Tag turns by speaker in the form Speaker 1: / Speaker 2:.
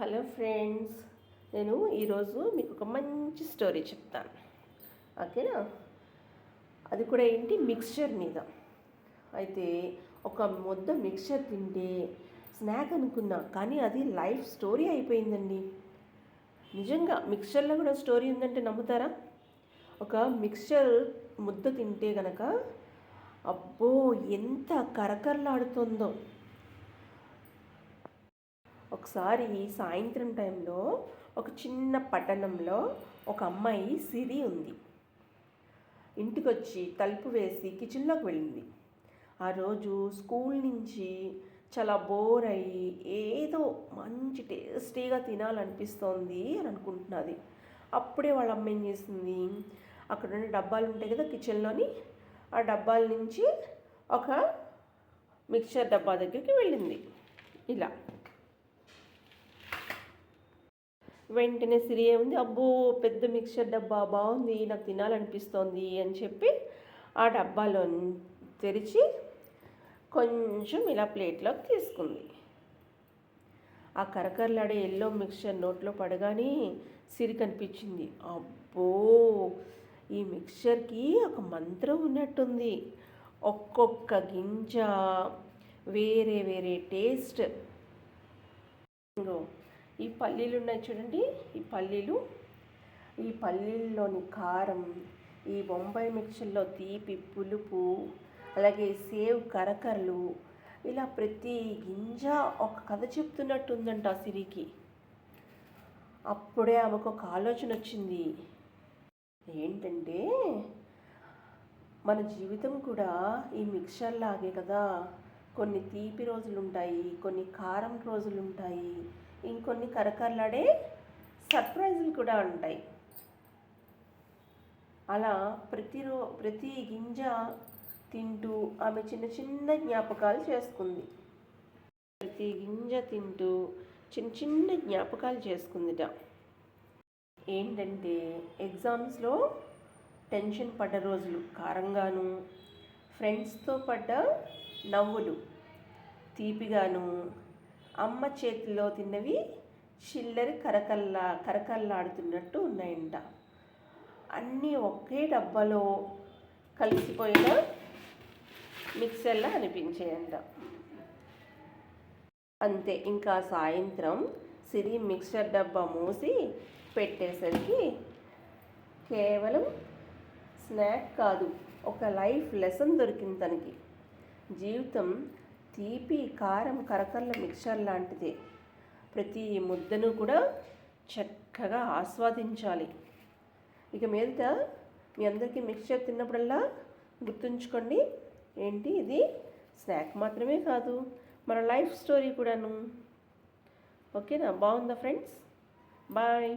Speaker 1: Hello friends నేను ఈరోజు మీకు ఒక మంచి స్టోరీ చెప్తాను. ఓకేనా? అది కూడా ఏంటి? మిక్స్చర్ మీద. అయితే ఒక ముద్ద మిక్స్చర్ తింటే స్నాక్ అనుకున్నా కానీ అది లైఫ్ స్టోరీ అయిపోయిందండి. నిజంగా మిక్స్చర్లో కూడా స్టోరీ ఉందంటే నమ్ముతారా? ఒక మిక్స్చర్ ముద్ద తింటే గనక అబ్బో ఎంత కరకరలాడుతుందో. ఒకసారి సాయంత్రం టైంలో ఒక చిన్న పట్టణంలో ఒక అమ్మాయి సిరి ఉంది. ఇంటికి వచ్చి తలుపు వేసి కిచెన్లోకి వెళ్ళింది. ఆ రోజు స్కూల్ నుంచి చాలా బోర్ అయ్యి ఏదో మంచి టేస్టీగా తినాలనిపిస్తోంది అని అనుకుంటున్నది. అప్పుడే వాళ్ళ అమ్మ ఏం చేసింది? అక్కడ ఉన్న డబ్బాలు ఉంటాయి కదా కిచెన్లోని ఆ డబ్బాల నుంచి ఒక మిక్చర్ డబ్బా దగ్గరికి వెళ్ళింది. ఇలా. వెంటనే సిరి ఏముంది అబ్బో పెద్ద మిక్చర్ డబ్బా బాగుంది నాకు తినాలనిపిస్తోంది అని చెప్పి ఆ డబ్బాలో తెరిచి కొంచెం ఇలా ప్లేట్లోకి తీసుకుంది. ఆ కరకరలాడే ఎల్లో మిక్చర్ నోట్లో పడగానే సిరి కనిపించింది. అబ్బో ఈ మిక్చర్కి ఒక మంత్రం ఉన్నట్టుంది. ఒక్కొక్క గింజ వేరే వేరే టేస్ట్. ఈ పల్లీలు ఉన్నాయి చూడండి. ఈ పల్లీలు ఈ పల్లీల్లోని కారం ఈ బొంబాయి మిక్చర్లో తీపి పులుపు అలాగే సేవ్ కరకరలు ఇలా ప్రతి గింజ ఒక కథ చెప్తున్నట్టు ఉందంట సిరికి. అప్పుడే ఆమెకు ఒక ఆలోచన వచ్చింది. ఏంటంటే మన జీవితం కూడా ఈ మిక్చర్ లాగే కదా. కొన్ని తీపి రోజులు ఉంటాయి కొన్ని కారం రోజులు ఉంటాయి ఇంకొన్ని కరకరలాడే సర్ప్రైజులు కూడా ఉంటాయి. అలా ప్రతిరో ప్రతి గింజ తింటూ ఆమె చిన్న చిన్న జ్ఞాపకాలు చేసుకుంది. ప్రతి గింజ తింటూ చిన్న చిన్న జ్ఞాపకాలు చేసుకుందిట. ఏంటంటే ఎగ్జామ్స్లో టెన్షన్ పడ్డ రోజులు కారంగాను ఫ్రెండ్స్తో పడ్డ నవ్వులు తీపిగాను అమ్మ చేతిలో తిన్నవి చిల్లరి కరకల్లా కరకల్లాడుతున్నట్టు ఉన్నాయంట. అన్నీ ఒకే డబ్బాలో కలిసిపోయిన మిక్సర్లా అనిపించాయంట. అంతే ఇంకా సాయంత్రం సిరి మిక్సర్ డబ్బా మూసి పెట్టేసరికి కేవలం స్నాక్ కాదు ఒక లైఫ్ లెసన్ దొరికింది తనకి. జీవితం తీపి కారం కరకర్ల మిక్చర్ లాంటిదే. ప్రతి ముద్దను కూడా చక్కగా ఆస్వాదించాలి. ఇక మీదట మీ అందరికీ మిక్చర్ తిన్నప్పుడల్లా గుర్తుంచుకోండి. ఏంటి ఇది? స్నాక్ మాత్రమే కాదు మన లైఫ్ స్టోరీ కూడాను. ఓకేనా? బాగుందా ఫ్రెండ్స్? బాయ్.